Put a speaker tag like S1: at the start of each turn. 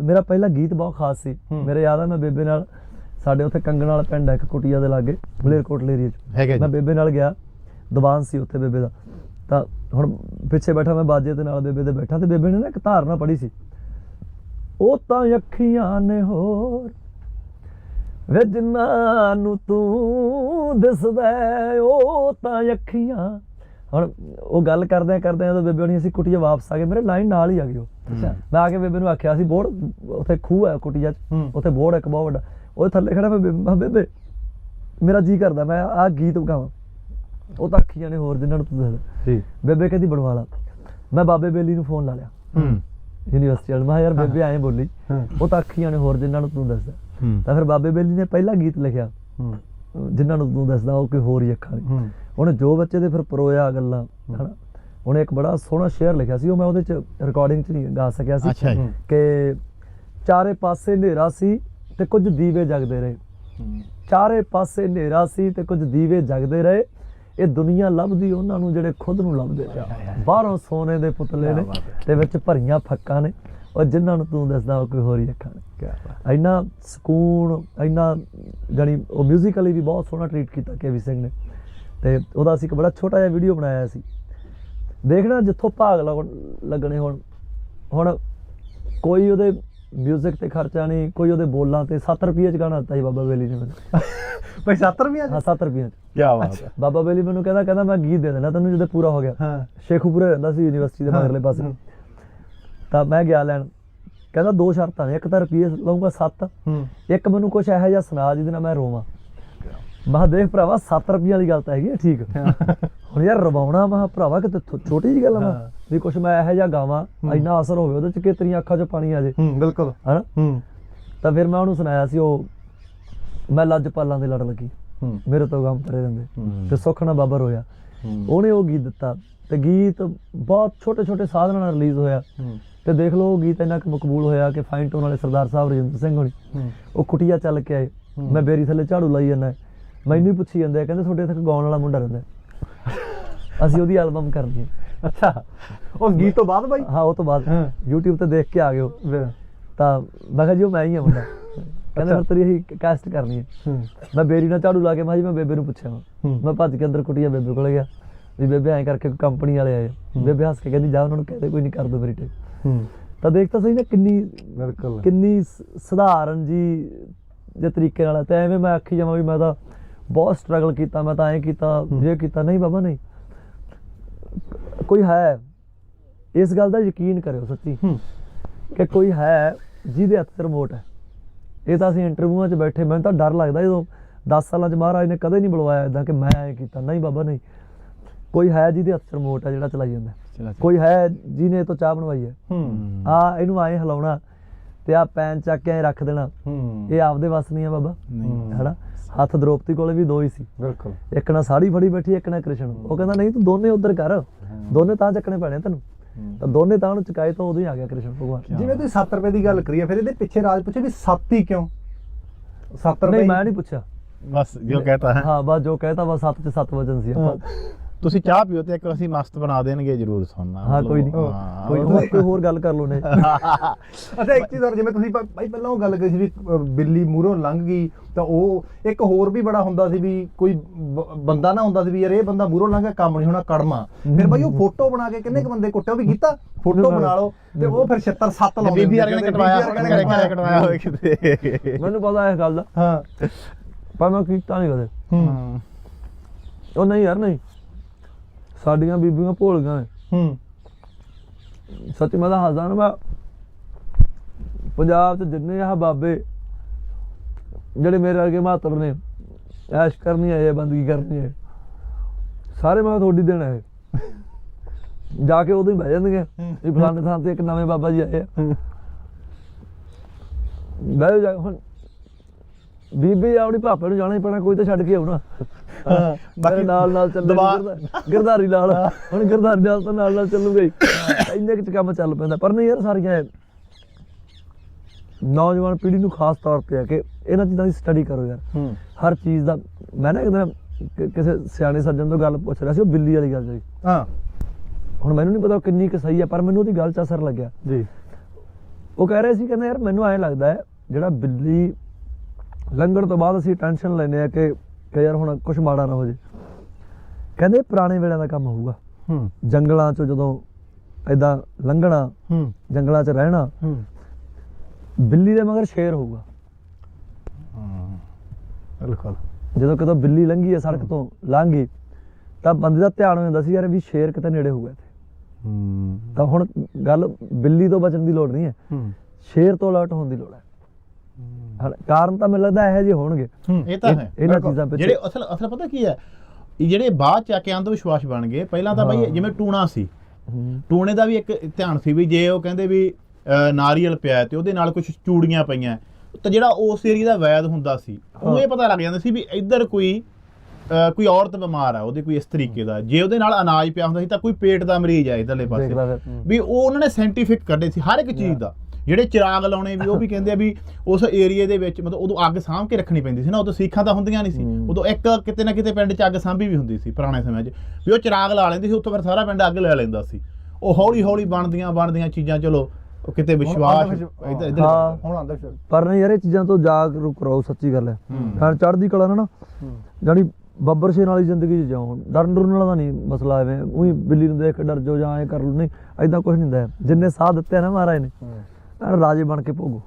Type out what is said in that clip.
S1: ਮੇਰਾ ਪਹਿਲਾ ਗੀਤ ਬਹੁਤ ਖਾਸ ਸੀ। ਮੇਰੇ ਯਾਦ ਆ ਮੈਂ ਬੇਬੇ ਨਾਲ ਸਾਡੇ ਉੱਥੇ ਕੰਗਣ ਵਾਲਾ ਪਿੰਡ ਹੈ ਇੱਕ ਕੁਟੀਆ ਦੇ ਲਾਗੇ ਮਲੇਰਕੋਟਲੇ ਏਰੀਆ 'ਚ। ਮੈਂ ਬੇਬੇ ਨਾਲ ਗਿਆ ਦੀਵਾਨ ਸੀ ਉੱਥੇ ਬੇਬੇ ਦਾ। ਤਾਂ ਹੁਣ ਪਿੱਛੇ ਬੈਠਾ ਮੈਂ ਬਾਜੇ ਦੇ ਨਾਲ ਬੇਬੇ ਦੇ ਬੈਠਾ ਤੇ ਬੇਬੇ ਨੇ ਨਾ ਇੱਕ ਧਾਰਨਾ ਪੜ੍ਹੀ ਸੀ। ਉਹ ਤਾਂ ਅੱਖੀਆਂ ਨੇ ਹੋਰ ਵੇ ਜਿੰਨਾਂ ਨੂੰ ਤੂੰ ਦਿਸਦਾ ਉਹ ਤਾਂ ਅੱਖੀਆਂ ਹੁਣ ਉਹ ਗੱਲ ਕਰਦੇ ਕਰਦੇ ਜਦੋਂ ਬੇਬੇ ਹੋਣੀ ਅਸੀਂ ਕੁਟੀਆ ਵਾਪਸ ਆ ਗਏ ਮੇਰੇ ਲਾਈਨ ਨਾਲ ਹੀ ਆ ਗਈ ਉਹ।
S2: ਅੱਛਾ।
S1: ਮੈਂ ਆ ਕੇ ਬੇਬੇ ਨੂੰ ਆਖਿਆ ਸੀ ਬੋਰਡ ਉੱਥੇ ਖੂਹ ਹੈ ਕੁਟੀਆ 'ਚ। ਉੱਥੇ ਬੋਰਡ ਇੱਕ ਬਹੁਤ ਵੱਡਾ। ਉਹ ਥੱਲੇ ਖੜਾ ਮੈਂ ਬੇਬੇ ਮੇਰਾ ਜੀ ਕਰਦਾ ਮੈਂ ਆਹ ਗੀਤ ਗਾਵਾਂ। ਉਹ ਤਾਂ ਅੱਖੀਆਂ ਨੇ ਹੋਰ ਜਿੰਨਾਂ ਨੂੰ ਤੂੰ ਦੱਸ।
S3: ਜੀ।
S1: ਬੇਬੇ ਕਹਿੰਦੀ ਬਣਵਾ ਲਾ। ਮੈਂ ਬਾਬੇ ਬੇਲੀ ਨੂੰ ਫੋਨ ਲਾ ਲਿਆ।
S2: ਹੂੰ।
S1: ਯੂਨੀਵਰਸਿਟੀ ਵਾਲ ਮੈਂ ਯਾਰ ਬੇਬੇ ਐਂ ਬੋਲੀ। ਉਹ ਤਾਂ ਅੱਖੀਆਂ ਨੇ ਹੋਰ ਜਿੰਨਾਂ ਨੂੰ ਤੂੰ ਦੱਸਦਾ ਤਾਂ ਫਿਰ ਬਾਬੇ ਬੇਲੀ ਨੇ ਪਹਿਲਾ ਗੀਤ ਲਿਖਿਆ।
S3: ਹੂੰ।
S1: ਜਿਨ੍ਹਾਂ ਨੂੰ ਤੂੰ ਦੱਸਦਾ ਉਹ ਕੋਈ ਹੋਰ ਹੀ ਅੱਖਾਂ ਨੇ
S3: ਹੂੰ
S1: ਉਹਨੇ ਜੋ ਬੱਚੇ ਦੇ ਫਿਰ ਪਰੋਇਆ ਗੱਲਾਂ ਹਨਾ? ਉਹਨੇ ਇੱਕ ਬੜਾ ਸੋਹਣਾ ਸ਼ੇਅਰ ਲਿਖਿਆ ਸੀ ਉਹ ਮੈਂ ਉਹਦੇ ਚ ਰਿਕਾਰਡਿੰਗ ਚ ਨਹੀਂ ਗਾ ਸਕਿਆ ਸੀ ਕਿ ਚਾਰੇ ਪਾਸੇ ਹਨੇਰਾ ਸੀ ਤੇ ਕੁਝ ਦੀਵੇ ਜਗਦੇ ਰਹੇ। ਚਾਰੇ ਪਾਸੇ ਹਨੇਰਾ ਸੀ ਤੇ ਕੁਝ ਦੀਵੇ ਜਗਦੇ ਰਹੇ। ਇਹ ਦੁਨੀਆ ਲੱਭਦੀ ਉਹਨਾਂ ਨੂੰ ਜਿਹੜੇ ਖੁਦ ਨੂੰ ਲੱਭਦੇ ਰਹੇ ਬਾਹਰੋਂ ਸੋਨੇ ਦੇ ਪੁਤਲੇ ਨੇ ਤੇ ਵਿੱਚ ਭਰੀਆਂ ਫੱਕਾਂ ਨੇ। ਉਹ ਜਿਨ੍ਹਾਂ ਨੂੰ ਤੂੰ ਦੱਸਦਾ ਉਹ ਕੋਈ ਹੋਰ ਹੀ ਅੱਖਾਂ ਨੇ
S3: ਕੀ ਬਾਤ
S1: ਇੰਨਾ ਸਕੂਨ ਇੰਨਾ ਜਾਣੀ ਉਹ ਮਿਊਜ਼ੀਕਲੀ ਵੀ ਬਹੁਤ ਸੋਹਣਾ ਟ੍ਰੀਟ ਕੀਤਾ ਕੇਵੀ ਸਿੰਘ ਨੇ। ਤੇ ਉਹਦਾ ਅਸੀਂ ਇੱਕ ਬੜਾ ਛੋਟਾ ਜਿਹਾ ਵੀਡੀਓ ਬਣਾਇਆ ਸੀ। ਦੇਖਣਾ ਜਿੱਥੋਂ ਭਾਗ ਲੱਗਣੇ ਹੁਣ। ਹੁਣ ਕੋਈ ਉਹਦੇ 뮤직 ਤੇ ਖਰਚਾ ਨਹੀਂ ਕੋਈ ਉਹਦੇ ਬੋਲਾਂ ਤੇ 7 ਰੁਪਏ ਚ ਗਾਣਾ ਦਿੱਤਾ ਸੀ ਬਾਬਾ ਬੇਲੀ ਨੇ ਮੈਨੂੰ।
S3: ਭਾਈ 70 ਰੁਪਏ
S1: ਹਾਂ 7 ਰੁਪਏ ਚ।
S2: ਕੀ ਬਾਤ ਹੈ।
S1: ਬਾਬਾ ਬੇਲੀ ਮੈਨੂੰ ਕਹਿੰਦਾ ਕਹਿੰਦਾ ਮੈਂ ਗੀਤ ਦੇ ਦੇਣਾ ਤੈਨੂੰ ਜਦੋਂ ਪੂਰਾ ਹੋ ਗਿਆ।
S3: ਹਾਂ।
S1: ਸ਼ੇਖੂਪੁਰੇ ਰਹਿੰਦਾ ਸੀ ਯੂਨੀਵਰਸਿਟੀ ਦੇ ਮਗਰਲੇ ਪਾਸੇ। ਤਾਂ ਮੈਂ ਗਿਆ ਲੈਣ। ਕਹਿੰਦਾ ਦੋ ਸ਼ਰਤਾਂ ਨੇ ਇੱਕ ਤਾਂ ਰੁਪਏ ਲਊਂਗਾ 7
S3: ਹੂੰ।
S1: ਇੱਕ ਮੈਨੂੰ ਕੁਝ ਇਹੋ ਜਿਹਾ ਸੁਣਾ ਜਿਹਦੇ ਨਾਲ ਮੈਂ ਰੋਵਾਂ। ਮਹਾ ਦੇਖ ਭਰਾਵਾ 7 ਰੁਪਈਆਂ ਵਾਲੀ ਗੱਲ ਤਾਂ ਹੈਗੀ ਆ, ਠੀਕ। ਹੁਣ ਯਾਰ ਰਵਾਉਣਾ ਮਹਾ ਭਰਾਵਾ ਕਿ ਛੋਟੀ ਜੀ ਗੱਲ ਆ ਮੈਂ।
S3: ਹਾਂ।
S1: ਵੀ ਕੁਝ ਮੈਂ ਇਹੋ ਜਿਹਾ ਗਾਵਾਂ
S3: ਹੂੰ।
S1: ਇੰਨਾ ਅਸਰ ਹੋਵੇ ਉਹਦੇ ਚ ਕਿ ਤੇਰੀਆਂ ਅੱਖਾਂ 'ਚ ਪਾਣੀ ਆ ਜੇ।
S3: ਹੂੰ ਬਿਲਕੁਲ।
S1: ਹਨਾ?
S3: ਹੂੰ।
S1: ਤਾਂ ਫਿਰ ਮੈਂ ਉਹਨੂੰ ਸੁਣਾਇਆ ਸੀ ਉਹ ਮੈਂ ਲੱਜਪਾਲਾਂ ਦੇ ਲੜ ਲੱਗੀ।
S3: ਹੂੰ।
S1: ਮੇਰੇ ਤੋਂ ਗਮ ਪਰੇ ਰਹਿੰਦੇ।
S2: ਹੂੰ।
S1: ਤੇ ਸੁੱਖ ਨਾਲ ਬਾਬਰ ਹੋਇਆ ਉਹਨੇ ਉਹ ਗੀਤ ਦਿੱਤਾ। ਤੇ ਗੀਤ ਬਹੁਤ ਛੋਟੇ ਛੋਟੇ ਸਾਧਨਾਂ ਨਾਲ ਰਿਲੀਜ਼ ਹੋਇਆ।
S3: ਹੂੰ।
S1: ਤੇ ਦੇਖ ਲਓ ਗੀਤ ਇੰਨਾ ਕੁ ਮਕਬੂਲ ਹੋਇਆ ਕਿ ਫਾਈਨ ਟੋਨ ਵਾਲੇ ਸਰਦਾਰ ਸਾਹਿਬ ਰਜਿੰਦਰ ਸਿੰਘ ਹੋਣੀ
S3: ਹੂੰ।
S1: ਉਹ ਕੁਟੀਆ ਚੱਲ ਕੇ ਆਏ।
S3: ਹੂੰ।
S1: ਮੈਂ ਬੇਰੀ ਥੱਲੇ ਝਾੜੂ ਲਾਈ ਜਾਂਦਾ। ਮੈਨੂੰ ਹੀ ਪੁੱਛੀ ਜਾਂਦੇ ਕਹਿੰਦੇ ਤੁਹਾਡੇ ਇੱਥੇ ਗਾਉਣ ਵਾਲਾ ਮੁੰਡਾ ਰਹਿੰਦਾ। ਹੈ। ਅਸੀਂ ਉਹਦੀ ਐਲਬਮ ਕਰਨੀ ਹੈ।
S3: ਅੱਛਾ। ਉਹ ਗੀਤ ਤੋਂ ਬਾਅਦ ਭਾਈ
S1: ਹਾਂ ਉਹ ਤੋਂ ਬਾਅਦ।
S3: ਹਾਂ।
S1: YouTube ਤੇ ਦੇਖ ਕੇ ਆ ਗਏ ਉਹ।
S3: ਫਿਰ-
S1: ਤਾਂ ਮੈਂ ਕਿਹਾ ਜੀ ਉਹ ਮੈਂ ਹੀ ਆ ਮੁੰਡਾ। ਕਹਿੰਦੇ ਫਿਰ ਤੇਰੀ ਇਹੀ ਕਾਸਟ ਕਰਨੀ ਹੈ।
S3: ਹੂੰ।
S1: ਮੈਂ ਬੇਰੀ ਨਾਲ ਝਾੜੂ ਲਾ ਕੇ ਮੈਂ ਜੀ ਮੈਂ ਬੇਬੇ ਨੂੰ ਪੁੱਛਿਆ।
S3: ਹੂੰ।
S1: ਮੈਂ ਭੱਜ ਕੇ ਅੰਦਰ ਕੁਟੀਆ ਬੇਬੇ ਕੋਲ ਗਿਆ। ਵੀ ਬੇਬੇ ਐਂ ਕਰਕੇ ਕੰਪਨੀ ਵਾਲੇ ਆਏ
S3: ਹੂੰ।
S1: ਬੇਬੇ ਹੱਸ ਕੇ ਕਹਿੰਦੀ ਜਾ ਉਹਨਾਂ ਨੂੰ ਕਹਦੇ ਕੋਈ ਨਹੀਂ ਕਰ ਦੋ ਮੇਰੀ ਟਿਕ
S3: ਹੂੰ।
S1: ਤਾਂ ਦੇਖ ਤਾਂ ਸਹੀ ਨਾ ਕਿੰਨੀ
S3: ਬਿਲਕੁਲ।
S1: ਕਿੰਨੀ ਸਧਾਰਨ ਜੀ ਜੇ ਤਰੀਕੇ ਨਾਲ ਤੇ ਐਵੇਂ ਮੈਂ ਆਖੀ ਜਾਵਾਂ ਵੀ ਮੈਂ ਤਾਂ ਬਹੁਤ ਸਟਰਗਲ ਕੀਤਾ ਮੈਂ ਤਾਂ ਐਂ ਕੀਤਾ। ਇਹ ਕੀਤਾ ਨਹੀਂ ਬਾਬਾ ਨਹੀਂ। ਕੋਈ ਹੈ ਇਸ ਗੱਲ ਦਾ ਯਕੀਨ ਕਰਿਓ ਸੱਚੀ। ਕਿ ਕੋਈ ਹੈ ਜਿਹਦੇ ਹੱਥ 'ਚ ਰਿਮੋਟ ਹੈ। ਇਹ ਤਾਂ ਅਸੀਂ ਇੰਟਰਵਿਊਆਂ 'ਚ ਬੈਠੇ ਮੈਨੂੰ ਤਾਂ ਡਰ ਲੱਗਦਾ ਜਦੋਂ 10 ਸਾਲਾਂ 'ਚ ਮਹਾਰਾਜ ਨੇ ਕਦੇ ਨਹੀਂ ਬੁਲਵਾਇਆ ਇਦਾਂ ਕਿ ਮੈਂ ਐਂ ਕੀਤਾ। ਨਹੀਂ ਬਾਬਾ ਨਹੀਂ। ਕੋਈ ਹੈ ਜਿਹਦੇ ਹੱਥ ਰਿਮੋਟ ਹੈ ਜਿਹੜਾ ਚਲਾਈ ਜਾਂਦਾ ਕੋਈ ਹੈ ਜਿਹਨੇ ਤੋਂ ਚਾਹ ਬਣਵਾਈ ਹੈ।
S3: ਹੂੰ।
S1: ਆ ਇਹਨੂੰ ਐਂ ਹਿਲਾਉਣਾ ਤੇ ਆ ਪੈਨ ਚੱਕ ਕੇ ਰੱਖ ਦੇਣਾ।
S3: ਹੂੰ।
S1: ਇਹ ਆਪਦੇ ਵੱਸ ਨਹੀਂ ਆ ਬਾਬਾ।
S2: ਨਹੀਂ।
S1: ਹੈਨਾ? ਹੱਥ ਦ੍ਰੋਪਤੀ ਕੋਲੇ ਵੀ ਦੋ ਹੀ ਸੀ।
S3: ਬਿਲਕੁਲ।
S1: ਇੱਕ ਨਾ ਸਾੜੀ ਫੜੀ ਬੈਠੀ ਇੱਕ ਨਾ ਕ੍ਰਿਸ਼ਨ। ਉਹ ਕਹਿੰਦਾ ਨਹੀਂ ਤੂੰ ਦੋਨੇ ਉਧਰ ਕਰ। ਦੋਨੇ ਤਾਂ ਚੱਕਣੇ ਪੈਣੇ ਤੈਨੂੰ। ਤਾਂ ਦੋਨੇ ਤਾਂ ਉਹਨੂੰ ਚੁਕਾਏ ਤਾਂ ਉਦੋਂ ਹੀ ਆ ਗਿਆ ਕ੍ਰਿਸ਼ਨ ਭਗਵਾਨ।
S3: ਜਿਵੇਂ ਤੁਸੀਂ 7 ਰੁਪਏ ਦੀ ਗੱਲ ਕਰੀ ਹੈ ਫਿਰ ਇਹਦੇ ਪਿੱਛੇ ਰਾਜ ਪੁੱਛੇ ਵੀ 7 ਹੀ ਕਿਉਂ? 7 ਰੁਪਏ
S1: ਨਹੀਂ ਮੈਂ ਨਹੀਂ ਪੁੱਛਿਆ।
S2: ਬਸ ਜੋ ਕਹਤਾ ਹੈ।
S1: ਹਾਂ ਬਸ ਜੋ ਕਹਿਤਾ ਬਸ 7 ਤੇ 7 ਵਜਨ ਸੀ ਆਪਾਂ।
S2: ਤੁਸੀਂ ਚਾਹ ਪੀਓ ਤੇ ਇੱਕ ਅਸੀਂ ਮਸਤ ਬਣਾ ਦੇਣਗੇ ਜਰੂਰ ਸੁਣਨਾ
S1: ਹਾਂ ਕੋਈ ਨਹੀਂ ਕੋਈ ਹੋਰ ਕੋਈ ਹੋਰ ਗੱਲ ਕਰ ਲੋ ਨੇ
S3: ਅੱਛਾ ਇੱਕ ਚੀਜ਼ ਹੋਰ ਜਿਵੇਂ ਤੁਸੀਂ ਭਾਈ ਪਹਿਲਾਂ ਉਹ ਗੱਲ ਕਰੀ ਸੀ ਵੀ ਬਿੱਲੀ ਮੂਹਰੋਂ ਲੰਘ ਗਈ ਤਾਂ ਉਹ ਇੱਕ ਹੋਰ ਵੀ ਬੜਾ ਹੁੰਦਾ ਸੀ ਵੀ ਕੋਈ ਬੰਦਾ ਨਾ ਹੁੰਦਾ ਸੀ ਵੀ ਯਾਰ ਇਹ ਬੰਦਾ ਮੂਹਰੋਂ ਲੰਘ ਗਿਆ ਕੰਮ ਨਹੀਂ ਹੋਣਾ ਕੜਮਾ। ਫਿਰ ਭਾਈ ਉਹ ਫੋਟੋ ਬਣਾ ਕੇ ਕਿੰਨੇ ਕ ਬੰਦੇ ਕੁੱਟਿਆ? ਉਹ ਵੀ ਕੀਤਾ? ਫੋਟੋ ਬਣਾ ਲਓ। ਤੇ ਉਹ ਫਿਰ 76 7
S2: ਤੇ
S3: ਲਾਉਂਦੇ
S2: ਬੀਬੀ ਵਰਗੇ ਨੇ ਕਟਵਾਇਆ ਕਟਵਾਇਆ ਹੋਵੇ ਕਿਤੇ।
S1: ਮੈਨੂੰ ਪਤਾ ਇਸ ਗੱਲ ਦਾ।
S3: ਹਾਂ।
S1: ਪਰ ਮੈਂ ਕੀਤਾ ਨਹੀਂ ਕਦੇ।
S3: ਹੂੰ।
S1: ਉਹ ਨਹੀਂ ਯਾਰ ਨਹੀਂ। ਸਾਡੀਆਂ ਬੀਬੀਆਂ ਭੋਲੀਆਂ ਨੇ
S3: ਹੂੰ।
S1: ਸੱਚੀ ਮੈਂ ਤਾਂ ਹੱਸਦਾ ਨਾ ਮੈਂ ਪੰਜਾਬ 'ਚ ਜਿੰਨੇ ਆ ਬਾਬੇ ਜਿਹੜੇ ਮੇਰੇ ਵਰਗੇ ਮਾਤਰ ਨੇ ਐਸ਼ ਕਰਨੀ ਹੈ ਇਹ ਬੰਦਗੀ ਕਰਨੀ ਹੈ ਸਾਰੇ ਮੈਂ ਤੁਹਾਡੀ ਦੇਣਾ ਹੈ ਜਾ ਕੇ ਉਦੋਂ ਹੀ ਬਹਿ ਜਾਂਦੇ ਵੀ ਫਲਾਣੇ ਥਾਂ ਤੇ ਇੱਕ ਨਵੇਂ ਬਾਬਾ ਜੀ ਆਏ ਆ। ਬਹਿ ਜਾ ਹੁਣ ਬੀਬੀ ਆਪਣੀ ਭਾਪੇ ਨੂੰ ਜਾਣਾ ਹੀ ਪੈਣਾ ਕੋਈ ਤਾਂ ਛੱਡ ਕੇ ਆਉਣਾ।
S3: ਹਾਂ
S1: ਬਾਕੀ ਨਾਲ ਨਾਲ ਚੱਲੇ
S2: ਦਬਾ-
S1: ਗਿਰਧਾ- ਗਿਰਧਾਰੀ ਨਾਲ। ਹੁਣ ਗਿਰਧਾਰੀ ਨਾਲ ਤਾਂ ਨਾਲ ਨਾਲ ਚੱਲੂਗਾ ਹੀ। ਇੰਨੇ ਕੁ ਕੰਮ ਚੱਲ ਪੈਂਦਾ। ਪਰ ਨਹੀਂ ਯਾਰ ਸਾਰੀਆਂ ਨੌਜਵਾਨ ਪੀੜ੍ਹੀ ਨੂੰ ਖਾਸ ਤੌਰ ਤੇ ਹੈ ਕਿ ਇਹਨਾਂ ਚੀਜ਼ਾਂ ਦੀ ਸਟੱਡੀ ਕਰੋ ਯਾਰ। ਹਰ ਚੀਜ਼ ਦਾ ਮੈਂ ਨਾ ਇੱਕ ਦਿਨ ਕਿ- ਕਿਸੇ ਸਿਆਣੇ ਸੱਜਣ ਤੋਂ ਗੱਲ ਪੁੱਛ ਰਿਹਾ ਸੀ ਉਹ ਬਿੱਲੀ ਵਾਲੀ ਗੱਲ ਜੀ
S3: ਹਾਂ।
S1: ਹੁਣ ਮੈਨੂੰ ਨਹੀਂ ਪਤਾ ਉਹ ਕਿੰਨੀ ਕੁ ਸਹੀ ਹੈ ਪਰ ਮੈਨੂੰ ਉਹਦੀ ਗੱਲ 'ਚ ਅਸਰ ਲੱਗਿਆ।
S3: ਜੀ।
S1: ਉਹ ਕਹਿ ਰਹੇ ਸੀ ਕਹਿੰਦੇ ਯਾਰ ਮੈਨੂੰ ਐਂ ਲੱਗਦਾ ਹੈ ਜਿਹੜਾ ਬਿੱਲੀ ਲੰਘਣ ਤੋਂ ਬਾਅਦ ਅਸੀਂ ਟੈਨਸ਼ਨ ਲੈਨੇ ਆ ਕਿ ਕਿ ਯਾਰ ਹੁਣ ਕੁਝ ਮਾੜਾ ਨਾ ਹੋ ਜੇ। ਕਹਿੰਦੇ ਪੁਰਾਣੇ ਵੇਲਿਆਂ ਦਾ ਕੰਮ ਹੋਊਗਾ।
S3: ਹੂੰ।
S1: ਜੰਗਲਾਂ 'ਚ ਜਦੋਂ ਐਦਾਂ ਲੰਘਣਾ
S3: ਹੂੰ।
S1: ਜੰਗਲਾਂ 'ਚ ਰਹਿਣਾ
S3: ਹੂੰ।
S1: ਬਿੱਲੀ ਦੇ ਮਗਰ ਸ਼ੇਰ ਹੋਊਗਾ।
S3: ਬਿਲਕੁਲ।
S1: ਜਦੋਂ ਕਿਤੋਂ ਬਿੱਲੀ ਲੰਘੀ ਹੈ ਸੜਕ ਤੋਂ ਲੰਘੀ ਤਾਂ ਬੰਦੇ ਦਾ ਧਿਆਨ ਹੋ ਜਾਂਦਾ ਸੀ ਯਾਰ ਵੀ ਸ਼ੇਰ ਕਿਤੇ ਨੇੜੇ ਹੋਊਗਾ ਇੱਥੇ।
S3: ਹੂੰ।
S1: ਤਾਂ ਹੁਣ ਗੱਲ ਬਿੱਲੀ ਤੋਂ ਬਚਣ ਦੀ ਲੋੜ ਨਹੀਂ ਹੈ।
S3: ਹੂੰ।
S1: ਸ਼ੇਰ ਤੋਂ ਅਲਰਟ ਹੋਣ ਦੀ ਲੋੜ ਹੈ। ਕਾਰਨ ਤਾਂ ਮੈਨੂੰ ਲੱਗਦਾ ਇਹੋ ਜਿਹੇ ਹੋਣਗੇ।
S2: ਇਹ ਤਾਂ ਹੈ।
S1: ਇਹਨਾਂ। ਚੀਜ਼ਾਂ ਪਿੱਛੇ
S2: ਜਿਹੜੇ ਅਸਲ ਅਸਲ ਪਤਾ ਕੀ ਹੈ? ਇਹ ਜਿਹੜੇ ਬਾਅਦ ਚ ਆ ਕੇ ਅੰਧ ਵਿਸ਼ਵਾਸ ਬਣ ਗਏ ਪਹਿਲਾਂ ਤਾਂ ਬਈ। ਜਿਵੇਂ ਟੂਣਾ ਸੀ। ਟੂਣੇ ਦਾ ਵੀ ਇੱਕ ਧਿਆਨ ਸੀ ਵੀ ਜੇ ਉਹ ਕਹਿੰਦੇ ਵੀ ਨਾਰੀਅਲ ਪਿਆ ਤੇ ਉਹਦੇ ਨਾਲ ਕੁਝ ਚੂੜੀਆਂ ਪਈਆਂ ਤਾਂ ਜਿਹੜਾ ਉਸ ਏਰੀਆ ਦਾ ਵੈਦ ਹੁੰਦਾ ਸੀ ਉਹ ਇਹ ਪਤਾ ਲੱਗ ਜਾਂਦਾ ਸੀ ਵੀ ਇੱਧਰ ਕੋਈ ਅਹ, ਕੋਈ ਔਰਤ ਬਿਮਾਰ ਆ ਉਹਦੇ ਕੋਈ ਇਸ ਤਰੀਕੇ ਦਾ। ਜੇ ਉਹਦੇ ਨਾਲ ਅਨਾਜ ਪਿਆ ਹੁੰਦਾ ਸੀ ਤਾਂ ਕੋਈ ਪੇਟ ਦਾ ਮਰੀਜ਼ ਆ ਇਧਰਲੇ ਪਾਸੇ। ਵੀ ਉਹ ਉਹਨਾਂ ਨੇ ਸਾਇੰਟੀਫਿਕ ਕੱਢੇ ਸੀ ਹਰ ਇੱਕ ਚੀਜ਼ ਦਾ। ਜਿਹੜੇ ਚਿਰਾਗ ਲਾਉਣੇ ਵੀ ਉਹ ਵੀ ਕਹਿੰਦੇ ਆ ਵੀ ਉਸ ਏਰੀਏ ਦੇ ਵਿੱਚ ਮਤਲਬ ਉਦੋਂ ਅੱਗ ਸਾਂਭ ਕੇ ਰੱਖਣੀ ਪੈਂਦੀ ਸੀ ਨਾ ਉਦੋਂ ਸੀਖਾਂ ਤਾਂ ਹੁੰਦੀਆਂ ਨਹੀਂ ਸੀ। ਉਦੋਂ ਇੱਕ ਕਿਤੇ ਨਾ ਕਿਤੇ ਪਿੰਡ 'ਚ ਅੱਗ ਸਾਂਭੀ ਵੀ ਹੁੰਦੀ ਸੀ ਪੁਰਾਣੇ ਸਮੇਂ 'ਚ। ਵੀ ਉਹ ਚਿਰਾਗ ਲਾ ਲੈਂਦੀ ਸੀ ਉੱਥੋਂ ਫਿਰ ਸਾਰਾ ਪਿੰਡ ਅੱਗ ਲੈ ਲੈਂਦਾ ਸੀ। ਉਹ ਹੌਲੀ ਹੌਲੀ ਬਣਦੀਆਂ ਬਣਦੀਆਂ ਚੀਜ਼ਾਂ ਚਲੋ ਉਹ ਕਿਤੇ ਵਿਸ਼ਵਾਸ
S3: ਵਿਸ਼ਵ-
S2: ਇੱਧਰ
S1: ਹਾਂ।
S2: ਇੱਧਰ
S3: ਹੁਣ ਆਂਦਾ ਸ਼ੁਰੂ
S1: ਪਰ ਨਹੀਂ ਯਾਰ ਇਹ ਚੀਜ਼ਾਂ ਤੋਂ ਜਾਗਰੂਕ ਰਹੋ ਸੱਚੀ ਗੱਲ ਹੈ।
S2: ਹੂੰ।
S1: ਚੜ੍ਹਦੀ ਕਲਾ ਨਾ ਜਾਨੀ ਬੱਬਰ ਸ਼ੇਰ ਵਾਲੀ ਜ਼ਿੰਦਗੀ 'ਚ ਜਾਓ। ਡਰਨ ਡਰਨ ਵਾਲਾ ਨਹੀਂ ਮਸਲਾ ਐਵੇਂ। ਉਹੀ ਬਿੱਲੀ ਨੂੰ ਦੇਖ ਕੇ ਡਰ ਜਾਓ ਜਾਂ ਐ ਕਰ ਲਓ। ਨਹੀਂ ਐਦਾਂ ਕੁਝ ਨਹੀਂ ਹੁੰਦਾ। ਜਿੰਨੇ ਸਾਹ ਦਿੱਤੇ ਨਾ ਮਹਾਰਾਜ ਨੇ। ਰਾਜੇ ਬਣ ਕੇ ਭੋਗੋ।